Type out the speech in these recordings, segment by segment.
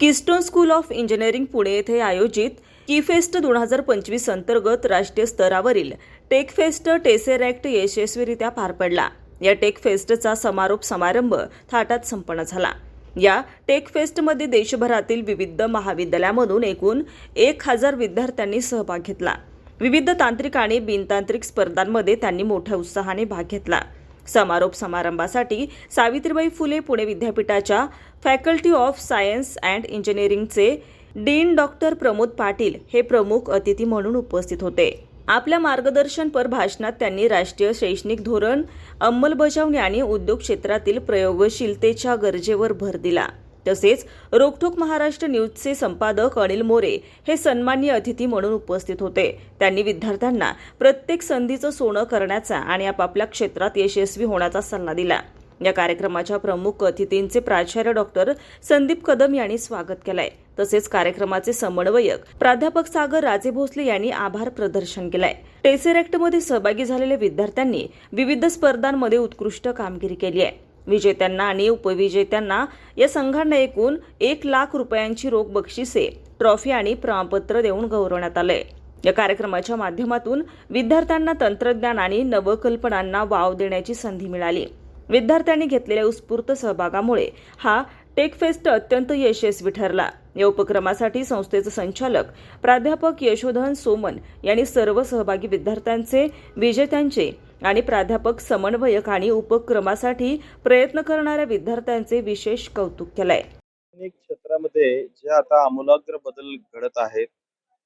Keystone school of engineering Pune येथे आयोजित कीफेस्ट दोन हजार पंचवीस अंतर्गत राष्ट्रीय स्तरावरील टेकफेस्ट टेसेरॅक्ट यशस्वीरित्या पार पडला. या टेकफेस्टचा समारोप समारंभ थाटात संपन्न झाला. या टेकफेस्टमध्ये देशभरातील विविध महाविद्यालयामधून एकूण एक हजार विद्यार्थ्यांनी सहभाग घेतला. विविध तांत्रिक आणि बिनतांत्रिक स्पर्धांमध्ये त्यांनी मोठ्या उत्साहाने भाग घेतला. समारोप समारंभासाठी सावित्रीबाई फुले पुणे विद्यापीठाच्या फॅकल्टी ऑफ सायन्स अँड इंजिनिअरिंगचे डीन डॉक्टर प्रमोद पाटील हे प्रमुख अतिथी म्हणून उपस्थित होते. आपल्या मार्गदर्शनपर भाषणात त्यांनी राष्ट्रीय शैक्षणिक धोरण अंमलबजावणी आणि उद्योग क्षेत्रातील प्रयोगशीलतेच्या गरजेवर भर दिला. तसेच रोखोक महाराष्ट्र न्यूजचे संपादक अनिल मोरे हे सन्मान्य अतिथी म्हणून उपस्थित होते. त्यांनी विद्यार्थ्यांना प्रत्येक संधीचं सोनं करण्याचा आणि आपापल्या क्षेत्रात यशस्वी होण्याचा सल्ला दिला. या कार्यक्रमाच्या प्रमुख अतिथींचे प्राचार्य डॉक्टर संदीप कदम यांनी स्वागत केलंय. तसेच कार्यक्रमाचे समन्वयक प्राध्यापक सागर राजे भोसले यांनी आभार प्रदर्शन केलंय. टेसेरॅक्टमध्ये सहभागी झालेल्या विद्यार्थ्यांनी विविध स्पर्धांमध्ये उत्कृष्ट कामगिरी केली आहे. विजेत्यांना आणि उपविजेत्यांना या संघांना एकूण एक लाख रुपयांची रोख बक्षिसे ट्रॉफी आणि प्रमाणपत्र देऊन गौरवण्यात आलंय. या कार्यक्रमाच्या माध्यमातून विद्यार्थ्यांना तंत्रज्ञान आणि नवकल्पनांना वाव देण्याची संधी मिळाली. विद्यार्थ्यांनी घेतलेल्या उत्स्फूर्त सहभागामुळे हा टेक फेस्ट अत्यंत यशस्वी ठरला. या उपक्रमासाठी संस्थेचे संचालक प्राध्यापक यशोधन सोमन यांनी सर्व सहभागी विद्यार्थ्यांचे विजेत्यांचे आणि प्राध्यापक समन्वयक आणि उपक्रमासाठी प्रयत्न करणाऱ्या विद्यार्थ्यांचे विशेष कौतुक केलंय. अनेक क्षेत्रामध्ये जे आता आमूलाग्र बदल घडत आहेत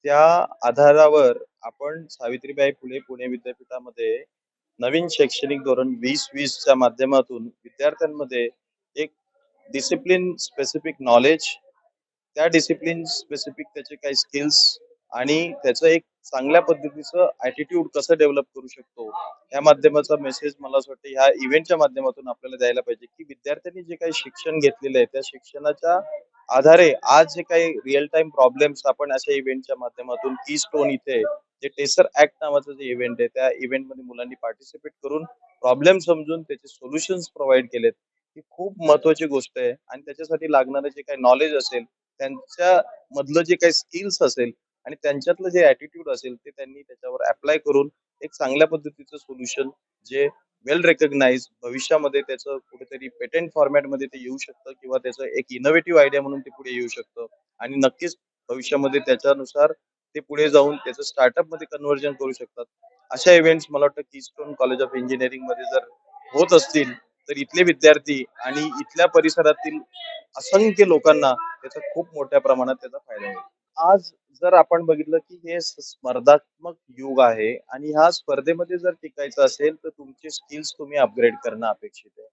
त्या आधारावर आपण सावित्रीबाई फुले पुणे विद्यापीठामध्ये नवीन शैक्षणिक धोरण वीस वीसच्या माध्यमातून विद्यार्थ्यांमध्ये एक डिसिप्लिन स्पेसिफिक नॉलेज त्या डिसिप्लिन स्पेसिफिक त्याचे काही स्किल्स आणि त्याचं एक चांगल्या पद्धतीचं ॲटिट्यूड कसं डेव्हलप करू शकतो या माध्यमाचा मेसेज मला असं वाटतं ह्या इव्हेंटच्या माध्यमातून आपल्याला द्यायला पाहिजे की विद्यार्थ्यांनी जे काही शिक्षण घेतलेलं आहे त्या शिक्षणाच्या आधारे आज जे काही रिअल टाइम प्रॉब्लेम्स आपण अशा इव्हेंटच्या माध्यमातून की स्टोन इथे जे टेसर ऍक्ट नावाचं जे इव्हेंट आहे त्या इव्हेंटमध्ये मुलांनी पार्टिसिपेट करून प्रॉब्लेम समजून त्याचे सोल्युशन्स प्रोव्हाइड केलेत. ही खूप महत्वाची गोष्ट आहे आणि त्याच्यासाठी लागणारं जे काही नॉलेज असेल त्यांच्या मधलं जे काही स्किल्स असेल आणि त्यांच्यातलं जे ऍटिट्यूड असेल ते त्यांनी त्याच्यावर अप्लाय करून एक चांगल्या पद्धतीचं सोल्युशन जे वेल रेकग्नाइज भविष्यामध्ये त्याचं कुठेतरी पेटेंट फॉर्मॅटमध्ये ते येऊ शकतं किंवा त्याचं एक इनोव्हेटिव्ह आयडिया म्हणून ते पुढे येऊ शकतं. आणि नक्कीच भविष्यामध्ये त्याच्यानुसार ते पुढे जाऊन त्याचं स्टार्टअपमध्ये कन्व्हर्जन करू शकतात. अशा इव्हेंट्स मला वाटतं कीस्टोन कॉलेज ऑफ इंजिनिअरिंगमध्ये जर होत असतील तर इथले विद्यार्थी आणि इथल्या परिसरातील असंख्य लोकांना त्याचा खूप मोठ्या प्रमाणात त्याचा फायदा होईल. आज जर आपण बघितलं की हे स्पर्धात्मक युग आहे आणि ह्या स्पर्धेमध्ये जर टिकायचं असेल तर तुमचे स्किल्स तुम्ही अपग्रेड करणं अपेक्षित आहे.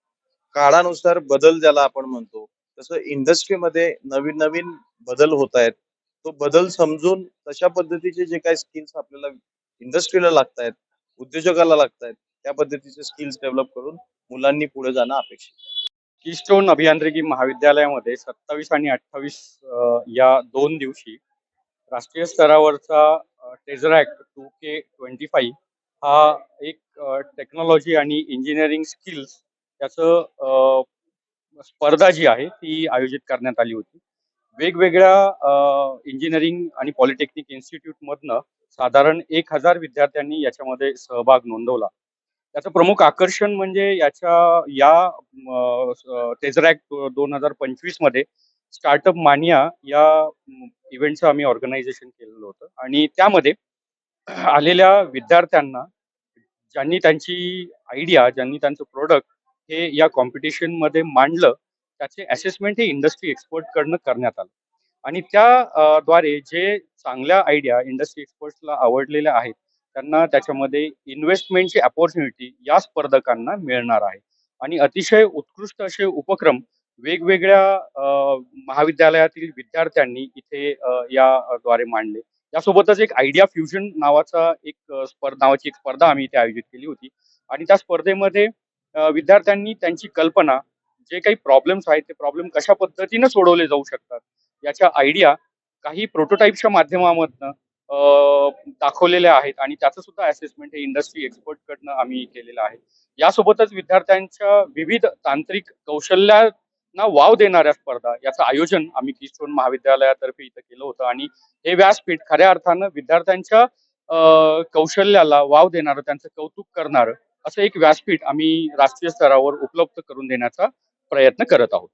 काळानुसार बदल ज्याला आपण म्हणतो तसं इंडस्ट्रीमध्ये नवीन नवीन बदल होत आहेत तो बदल समजून तशा पद्धतीचे जे काही स्किल्स आपल्याला इंडस्ट्रीला लागत आहेत उद्योजकाला लागत आहेत त्या पद्धतीचे स्किल्स डेव्हलप करून मुलांनी पुढे जाणं अपेक्षित आहे. अभियांत्रिकी महाविद्यालयामध्ये सत्तावीस आणि अठ्ठावीस या दोन दिवशी राष्ट्रीय स्तरावरचा Tesseract two K twenty five हा एक टेक्नॉलॉजी आणि इंजिनिअरिंग स्किल्स याचं स्पर्धा जी आहे ती आयोजित करण्यात आली होती. वेगवेगळ्या इंजिनिअरिंग आणि पॉलिटेक्निक इन्स्टिट्यूटमधनं साधारण एक हजार विद्यार्थ्यांनी याच्यामध्ये सहभाग नोंदवला. त्याचं प्रमुख आकर्षण म्हणजे याच्या या तेजरॅक दोन हजार पंचवीसमध्ये स्टार्टअप मानिया या इव्हेंटचं आम्ही ऑर्गनायझेशन केलेलं होतं. आणि त्यामध्ये आलेल्या विद्यार्थ्यांना ज्यांनी त्यांची आयडिया ज्यांनी त्यांचं प्रोडक्ट हे या कॉम्पिटिशनमध्ये मांडलं त्याचे असेसमेंट हे इंडस्ट्री एक्सपर्ट कडनं करण्यात आलं. आणि त्या द्वारे जे चांगल्या आयडिया इंडस्ट्री एक्सपर्ट्सला आवडलेल्या आहेत त्यांना त्याच्यामध्ये इन्व्हेस्टमेंटची अपॉर्च्युनिटी या स्पर्धकांना मिळणार आहे. आणि अतिशय उत्कृष्ट असे उपक्रम वेगवेगळ्या महाविद्यालयातील विद्यार्थ्यांनी इथे याद्वारे या द्वारे मांडले. यासोबतच एक आयडिया फ्युजन नावाचा एक स्पर्धा नावाची एक स्पर्धा आम्ही इथे आयोजित केली होती. आणि त्या स्पर्धेमध्ये विद्यार्थ्यांनी त्यांची कल्पना जे काही प्रॉब्लेम्स आहेत ते प्रॉब्लेम कशा पद्धतीने सोडवले जाऊ शकतात याच्या आयडिया काही प्रोटोटाईपच्या माध्यमामधनं दाखवलेल्या आहेत आणि त्याचं सुद्धा असेसमेंट हे इंडस्ट्री एक्सपर्ट कडनं आम्ही केलेलं आहे. यासोबतच विद्यार्थ्यांच्या विविध तांत्रिक कौशल्यांना वाव देणाऱ्या स्पर्धा याचं आयोजन आम्ही किशोर महाविद्यालयातर्फे इथं केलं होतं आणि हे व्यासपीठ खऱ्या अर्थानं विद्यार्थ्यांच्या कौशल्याला वाव देणारं त्यांचं कौतुक करणारं असं एक व्यासपीठ आम्ही राष्ट्रीय स्तरावर उपलब्ध करून देण्याचा प्रयत्न करत आहोत.